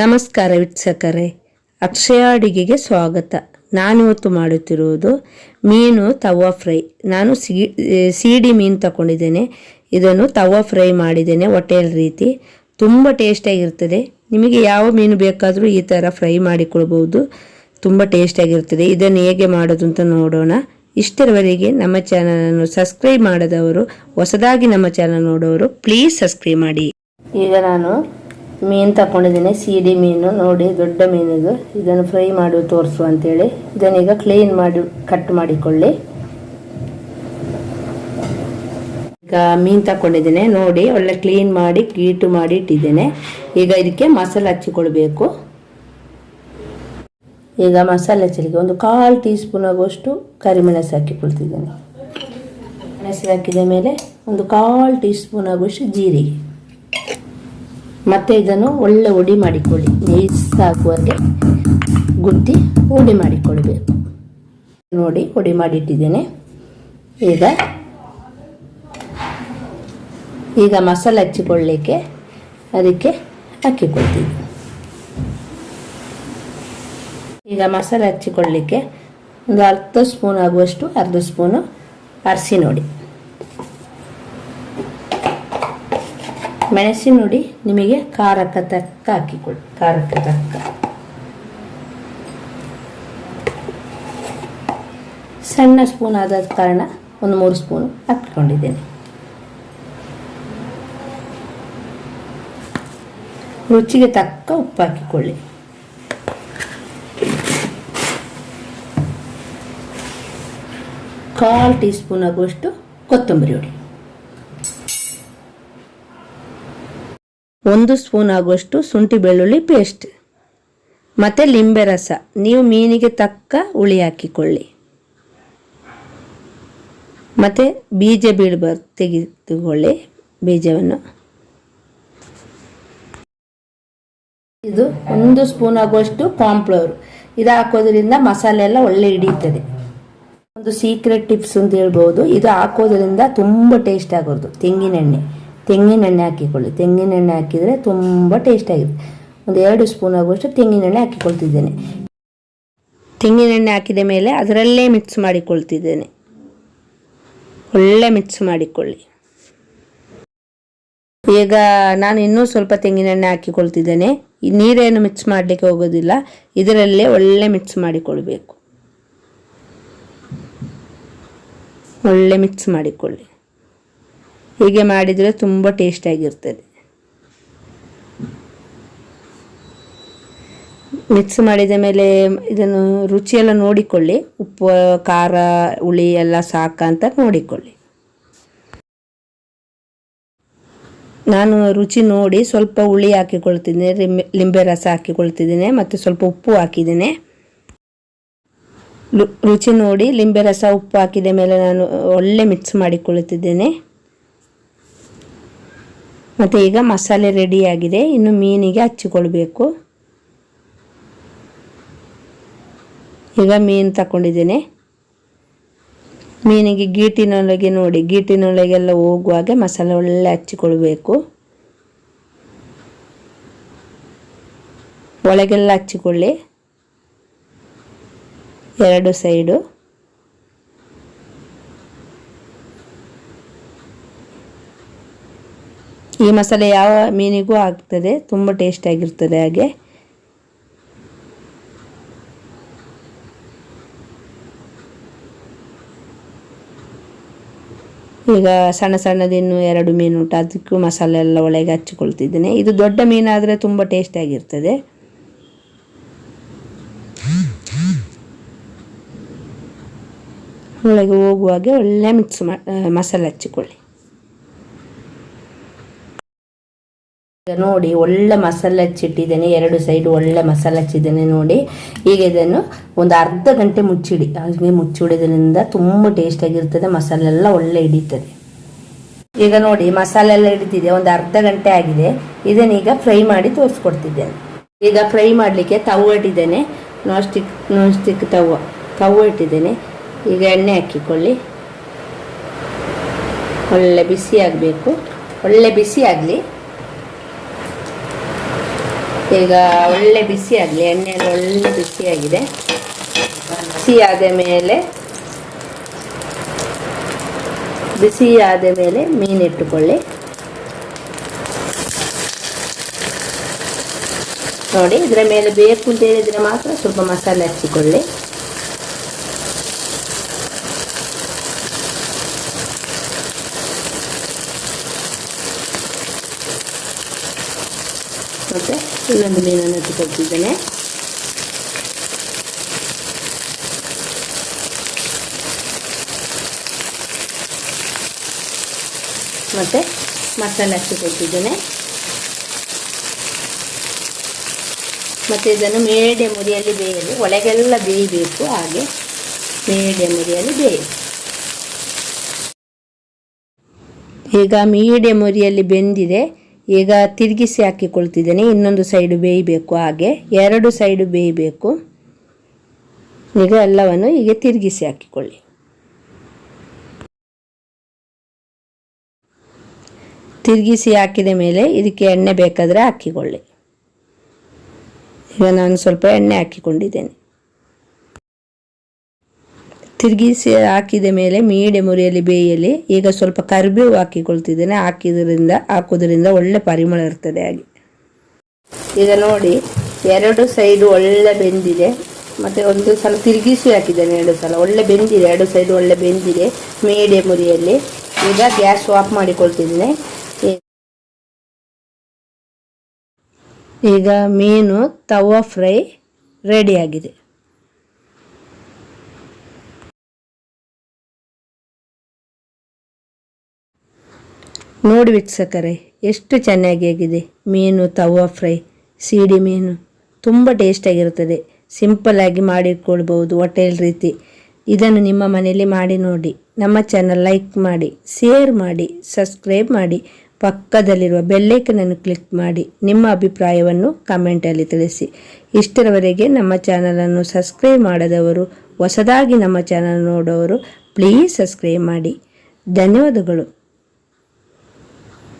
ನಮಸ್ಕಾರ ವೀಕ್ಷಕರೇ. ಅಕ್ಷಯ ಅಡಿಗೆಗೆ ಸ್ವಾಗತ. ನಾನಿವತ್ತು ಮಾಡುತ್ತಿರುವುದು ಮೀನು ತವಾ ಫ್ರೈ. ನಾನು ಸಿ ಸಿಡಿ ಮೀನು ತಗೊಂಡಿದ್ದೇನೆ ಇದನ್ನು ತವಾ ಫ್ರೈ ಮಾಡಿದ್ದೇನೆ, ಹೋಟೆಲ್ ರೀತಿ. ತುಂಬ ಟೇಸ್ಟಾಗಿರ್ತದೆ ನಿಮಗೆ ಯಾವ ಮೀನು ಬೇಕಾದರೂ ಈ ಥರ ಫ್ರೈ ಮಾಡಿಕೊಳ್ಬೋದು ತುಂಬ ಟೇಸ್ಟಾಗಿರ್ತದೆ ಇದನ್ನು ಹೇಗೆ ಮಾಡೋದು ಅಂತ ನೋಡೋಣ. ಇಷ್ಟರವರೆಗೆ ನಮ್ಮ ಚಾನಲನ್ನು ಸಬ್ಸ್ಕ್ರೈಬ್ ಮಾಡದವರು, ಹೊಸದಾಗಿ ನಮ್ಮ ಚಾನಲ್ ನೋಡೋರು, ಪ್ಲೀಸ್ ಸಬ್ಸ್ಕ್ರೈಬ್ ಮಾಡಿ. ಈಗ ನಾನು ಮೀನು ತಗೊಂಡಿದ್ದೀನಿ ಸೀಡಿ ಮೀನು, ನೋಡಿ ದೊಡ್ಡ ಮೀನಿದು ಇದನ್ನು ಫ್ರೈ ಮಾಡಿ ತೋರಿಸು ಅಂತೇಳಿ. ಇದನ್ನೀಗ ಕ್ಲೀನ್ ಮಾಡಿ ಕಟ್ ಮಾಡಿಕೊಳ್ಳಿ. ಈಗ ಮೀನು ತಗೊಂಡಿದ್ದೇನೆ ನೋಡಿ ಒಳ್ಳೆ ಕ್ಲೀನ್ ಮಾಡಿ ಕೀಟು ಮಾಡಿ ಇಟ್ಟಿದ್ದೇನೆ. ಈಗ ಇದಕ್ಕೆ ಮಸಾಲೆ ಹಚ್ಚಿಕೊಳ್ಬೇಕು. ಈಗ ಮಸಾಲೆ ಹಚ್ಚಲಿಕ್ಕೆ ಒಂದು ಕಾಲು ಟೀ ಸ್ಪೂನ್ ಆಗುವಷ್ಟು ಕರಿಮೆಣಸು ಹಾಕಿಕೊಳ್ತಿದ್ದೇನೆ. ಮೆಣಸು ಹಾಕಿದ ಮೇಲೆ ಒಂದು ಕಾಲು ಟೀ ಸ್ಪೂನ್ ಆಗುವಷ್ಟು ಜೀರಿಗೆ. ಮತ್ತೆ ಇದನ್ನು ಒಳ್ಳೆ ಉಡಿ ಮಾಡಿಕೊಳ್ಳಿ. ನೈಸ್ ಆಗುವಾಗೆ ಗುದ್ದಿ ಉಡಿ ಮಾಡಿಕೊಳ್ಬೇಕು. ನೋಡಿ, ಉಡಿ ಮಾಡಿಟ್ಟಿದ್ದೇನೆ. ಈಗ ಈಗ ಮಸಾಲ ಹಚ್ಚಿಕೊಳ್ಳಿಕ್ಕೆ ಅದಕ್ಕೆ ಹಾಕಿಕೊಳ್ತೀನಿ. ಈಗ ಮಸಾಲ ಹಚ್ಚಿಕೊಳ್ಳಿಕ್ಕೆ ಒಂದು ಅರ್ಧ ಸ್ಪೂನ್ ಆಗುವಷ್ಟು, ಅರ್ಧ ಸ್ಪೂನು ಅರಿಸಿ ನೋಡಿ. ಮೆಣಸಿನ ಹುಡಿ ನಿಮಗೆ ಖಾರಕ್ಕೆ ತಕ್ಕ ಹಾಕಿಕೊಳ್ಳಿ ಖಾರಕ್ಕೆ ತಕ್ಕ. ಸಣ್ಣ ಸ್ಪೂನ್ ಆದ ಕಾರಣ ಒಂದು ಮೂರು ಸ್ಪೂನ್ ಹಾಕಿಕೊಂಡಿದ್ದೇನೆ. ರುಚಿಗೆ ತಕ್ಕ ಉಪ್ಪು ಹಾಕಿಕೊಳ್ಳಿ. ಕಾಲು ಟೀ ಸ್ಪೂನ್ ಆಗುವಷ್ಟು ಕೊತ್ತಂಬರಿ ಹೊಡಿ ಒಂದು ಸ್ಪೂನ್ ಆಗುವಷ್ಟು ಶುಂಠಿ ಬೆಳ್ಳುಳ್ಳಿ ಪೇಸ್ಟ್ ಮತ್ತು ಲಿಂಬೆ ರಸ. ನೀವು ಮೀನಿಗೆ ತಕ್ಕ ಹುಳಿ ಹಾಕಿಕೊಳ್ಳಿ. ಮತ್ತು ಬೀಜ ಬೀಳಬಾರ್ದು, ತೆಗೆದುಕೊಳ್ಳಿ ಬೀಜವನ್ನು. ಇದು ಒಂದು ಸ್ಪೂನ್ ಆಗುವಷ್ಟು ಕಾಂಪ್ಲೋರ್ ಇದು ಹಾಕೋದ್ರಿಂದ ಮಸಾಲೆ ಎಲ್ಲ ಒಳ್ಳೆ ಹಿಡಿಯುತ್ತದೆ. ಒಂದು ಸೀಕ್ರೆಟ್ ಟಿಪ್ಸ್ ಅಂತ ಹೇಳ್ಬೋದು. ಇದು ಹಾಕೋದ್ರಿಂದ ತುಂಬ ಟೇಸ್ಟ್ ಆಗೋದು, ತೆಂಗಿನೆಣ್ಣೆ. ತೆಂಗಿನೆಣ್ಣೆ ಹಾಕಿಕೊಳ್ಳಿ. ತೆಂಗಿನೆಣ್ಣೆ ಹಾಕಿದರೆ ತುಂಬ ಟೇಸ್ಟ್ ಆಗಿದೆ. ಒಂದು ಎರಡು ಸ್ಪೂನ್ ಆಗುವಷ್ಟು ತೆಂಗಿನೆಣ್ಣೆ ಹಾಕಿಕೊಳ್ತಿದ್ದೇನೆ. ತೆಂಗಿನೆಣ್ಣೆ ಹಾಕಿದ ಮೇಲೆ ಅದರಲ್ಲೇ ಮಿಕ್ಸ್ ಮಾಡಿಕೊಳ್ತಿದ್ದೇನೆ. ಒಳ್ಳೆ ಮಿಕ್ಸ್ ಮಾಡಿಕೊಳ್ಳಿ. ಈಗ ನಾನು ಇನ್ನೂ ಸ್ವಲ್ಪ ತೆಂಗಿನೆಣ್ಣೆ ಹಾಕಿಕೊಳ್ತಿದ್ದೇನೆ. ಈ ನೀರೇನು ಮಿಕ್ಸ್ ಮಾಡಲಿಕ್ಕೆ ಹೋಗೋದಿಲ್ಲ. ಇದರಲ್ಲೇ ಒಳ್ಳೆ ಮಿಕ್ಸ್ ಮಾಡಿಕೊಳ್ಬೇಕು. ಒಳ್ಳೆ ಮಿಕ್ಸ್ ಮಾಡಿಕೊಳ್ಳಿ. ಹೀಗೆ ಮಾಡಿದರೆ ತುಂಬ ಟೇಸ್ಟಾಗಿರ್ತದೆ ಮಿಕ್ಸ್ ಮಾಡಿದ ಮೇಲೆ ಇದನ್ನು ರುಚಿಯೆಲ್ಲ ನೋಡಿಕೊಳ್ಳಿ. ಉಪ್ಪು, ಖಾರ, ಹುಳಿ ಎಲ್ಲ ಸಾಕ ಅಂತ ನೋಡಿಕೊಳ್ಳಿ. ನಾನು ರುಚಿ ನೋಡಿ ಸ್ವಲ್ಪ ಹುಳಿ ಹಾಕಿಕೊಳ್ತಿದ್ದೀನಿ, ಲಿಂಬೆ ರಸ ಹಾಕಿಕೊಳ್ತಿದ್ದೀನಿ ಮತ್ತು ಸ್ವಲ್ಪ ಉಪ್ಪು ಹಾಕಿದ್ದೀನಿ. ರುಚಿ ನೋಡಿ, ಲಿಂಬೆ ರಸ, ಉಪ್ಪು ಹಾಕಿದ ಮೇಲೆ ನಾನು ಒಳ್ಳೆ ಮಿಕ್ಸ್ ಮಾಡಿಕೊಳ್ಳುತ್ತಿದ್ದೇನೆ ಮತ್ತು ಈಗ ಮಸಾಲೆ ರೆಡಿಯಾಗಿದೆ ಇನ್ನು ಮೀನಿಗೆ ಹಚ್ಚಿಕೊಳ್ಬೇಕು. ಈಗ ಮೀನು ತಗೊಂಡಿದ್ದೇನೆ ಮೀನಿಗೆ ಗೀಟಿನೊಳಗೆ ನೋಡಿ, ಗೀಟಿನೊಳಗೆಲ್ಲ ಹೋಗುವಾಗ ಮಸಾಲೆ ಒಳ್ಳೆ ಹಚ್ಚಿಕೊಳ್ಬೇಕು. ಒಳಗೆಲ್ಲ ಹಚ್ಚಿಕೊಳ್ಳಿ. ಎರಡು ಸೈಡು. ಈ ಮಸಾಲೆ ಯಾವ ಮೀನಿಗೂ ಆಗ್ತದೆ, ತುಂಬ ಟೇಸ್ಟ್ ಆಗಿರ್ತದೆ ಹಾಗೆ. ಈಗ ಸಣ್ಣ ಸಣ್ಣದಿನ್ನು ಎರಡು ಮೀನು ಉಂಟು ಅದಕ್ಕೂ ಮಸಾಲೆ ಎಲ್ಲ ಒಳಗೆ ಹಚ್ಚಿಕೊಳ್ತಿದ್ದೇನೆ. ಇದು ದೊಡ್ಡ ಮೀನಾದರೆ ತುಂಬ ಟೇಸ್ಟ್ ಆಗಿರ್ತದೆ. ಒಳಗೆ ಹೋಗುವಾಗೆ ಒಳ್ಳೆ ಮಿಕ್ಸ್ ಮಸಾಲೆ ಹಚ್ಚಿಕೊಳ್ಳಿ. ಈಗ ನೋಡಿ, ಒಳ್ಳೆ ಮಸಾಲೆ ಹಚ್ಚಿಟ್ಟಿದ್ದೇನೆ. ಎರಡು ಸೈಡ್ ಒಳ್ಳೆ ಮಸಾಲೆ ಹಚ್ಚಿದ್ದೇನೆ ನೋಡಿ. ಈಗ ಇದನ್ನು ಒಂದು ಅರ್ಧ ಗಂಟೆ ಮುಚ್ಚಿಡಿ. ಹಾಗೆ ಮುಚ್ಚಿಡೋದ್ರಿಂದ ತುಂಬ ಟೇಸ್ಟ್ ಆಗಿರ್ತದೆ, ಮಸಾಲೆ ಎಲ್ಲ ಒಳ್ಳೆ ಹಿಡಿತದೆ. ಈಗ ನೋಡಿ, ಮಸಾಲೆ ಎಲ್ಲ ಹಿಡಿತಿದೆ ಒಂದು ಅರ್ಧ ಗಂಟೆ ಆಗಿದೆ. ಇದನ್ನೀಗ ಫ್ರೈ ಮಾಡಿ ತೋರಿಸ್ಕೊಡ್ತಿದ್ದೇನೆ. ಈಗ ಫ್ರೈ ಮಾಡಲಿಕ್ಕೆ ತವ ಇಟ್ಟಿದ್ದೇನೆ. ನಾನ್ ಸ್ಟಿಕ್ ನಾನ್ ಸ್ಟಿಕ್ ತವ ತವ ಇಟ್ಟಿದ್ದೇನೆ. ಈಗ ಎಣ್ಣೆ ಹಾಕಿಕೊಳ್ಳಿ. ಒಳ್ಳೆ ಬಿಸಿ ಆಗಬೇಕು. ಒಳ್ಳೆ ಬಿಸಿ ಆಗಲಿ. ಈಗ ಒಳ್ಳೆ ಬಿಸಿ ಆಗಲಿ, ಎಣ್ಣೆಯಲ್ಲಿ ಒಳ್ಳೆ ಬಿಸಿಯಾಗಿದೆ ಬಿಸಿ ಆದ ಮೇಲೆ, ಬಿಸಿ ಆದ ಮೇಲೆ ಮೀನಿಟ್ಟುಕೊಳ್ಳಿ ನೋಡಿ, ಇದರ ಮೇಲೆ ಬೇಕು ಅಂತ ಹೇಳಿದರೆ ಮಾತ್ರ ಸ್ವಲ್ಪ ಮಸಾಲೆ ಹಚ್ಚಿಕೊಳ್ಳಿ. ಮತ್ತು ಇನ್ನೊಂದು ಮೀನನ್ನು ಇಟ್ಟುಕೊಳ್ತಿದ್ದೇನೆ ಮತ್ತು ಮಸಾಲೆ ಹಚ್ಚಿಕೊಳ್ತಿದ್ದೇನೆ ಮತ್ತು ಇದನ್ನು ಮೀಡಿಯಂ ಉರಿಯಲ್ಲಿ ಬೇಯಲು, ಒಳಗೆಲ್ಲ ಬೇಯಬೇಕು, ಹಾಗೆ ಮೀಡಿಯಂ ಉರಿಯಲ್ಲಿ ಬೇಯಿ ಈಗ ಮೀಡಿಯಂ ಉರಿಯಲ್ಲಿ ಬೆಂದಿದೆ. ಈಗ ತಿರುಗಿಸಿ ಹಾಕಿಕೊಳ್ತಿದ್ದೇನೆ. ಇನ್ನೊಂದು ಸೈಡು ಬೇಯಬೇಕು ಹಾಗೆ. ಎರಡು ಸೈಡು ಬೇಯಬೇಕು. ಈಗ ಎಲ್ಲವನ್ನು ಹೀಗೆ ತಿರುಗಿಸಿ ಹಾಕಿಕೊಳ್ಳಿ. ತಿರುಗಿಸಿ ಹಾಕಿದ ಮೇಲೆ ಇದಕ್ಕೆ ಎಣ್ಣೆ ಬೇಕಾದರೆ ಹಾಕಿಕೊಳ್ಳಿ. ಈಗ ನಾನು ಸ್ವಲ್ಪ ಎಣ್ಣೆ ಹಾಕಿಕೊಂಡಿದ್ದೇನೆ. ತಿರುಗಿಸಿ ಹಾಕಿದ ಮೇಲೆ ಮೀಡೆ ಉರಿಯಲ್ಲಿ ಬೇಯಲಿ ಈಗ ಸ್ವಲ್ಪ ಕರಿಬೇವು ಹಾಕಿಕೊಳ್ತಿದ್ದೇನೆ. ಹಾಕಿದ್ರಿಂದ ಹಾಕೋದ್ರಿಂದ ಒಳ್ಳೆ ಪರಿಮಳ ಇರ್ತದೆ ಹಾಗೆ. ಈಗ ನೋಡಿ, ಎರಡು ಸೈಡು ಒಳ್ಳೆ ಬೆಂದಿದೆ. ಮತ್ತು ಒಂದು ಸಲ ತಿರುಗಿಸಿ ಹಾಕಿದ್ದೇನೆ ಎರಡು ಸಲ. ಒಳ್ಳೆ ಬೆಂದಿದೆ, ಎರಡು ಸೈಡು ಒಳ್ಳೆ ಬೆಂದಿದೆ ಮೀಡೆ ಮುರಿಯಲ್ಲಿ ಈಗ ಗ್ಯಾಸ್ ಆಫ್ ಮಾಡಿಕೊಳ್ತಿದ್ದೇನೆ. ಈಗ ಮೀನು ತವಾ ಫ್ರೈ ರೆಡಿಯಾಗಿದೆ ನೋಡಿ ವೀಕ್ಷಕರೇ, ಎಷ್ಟು ಚೆನ್ನಾಗಿ ಆಗಿದೆ ಮೀನು ತವಾ ಫ್ರೈ, ಸೀಡಿ ಮೀನು. ತುಂಬ ಟೇಸ್ಟಾಗಿರುತ್ತದೆ ಸಿಂಪಲ್ಲಾಗಿ ಮಾಡಿಕೊಳ್ಬೋದು ಹೋಟೆಲ್ ರೀತಿ. ಇದನ್ನು ನಿಮ್ಮ ಮನೆಯಲ್ಲಿ ಮಾಡಿ ನೋಡಿ. ನಮ್ಮ ಚಾನಲ್ ಲೈಕ್ ಮಾಡಿ ಶೇರ್ ಮಾಡಿ ಸಬ್ಸ್ಕ್ರೈಬ್ ಮಾಡಿ, ಪಕ್ಕದಲ್ಲಿರುವ ಬೆಲ್ಲೈಕನನ್ನು ಕ್ಲಿಕ್ ಮಾಡಿ, ನಿಮ್ಮ ಅಭಿಪ್ರಾಯವನ್ನು ಕಮೆಂಟಲ್ಲಿ ತಿಳಿಸಿ. ಇಷ್ಟರವರೆಗೆ ನಮ್ಮ ಚಾನಲನ್ನು ಸಬ್ಸ್ಕ್ರೈಬ್ ಮಾಡದವರು, ಹೊಸದಾಗಿ ನಮ್ಮ ಚಾನಲ್ ನೋಡೋರು ಪ್ಲೀಸ್ ಸಬ್ಸ್ಕ್ರೈಬ್ ಮಾಡಿ. ಧನ್ಯವಾದಗಳು.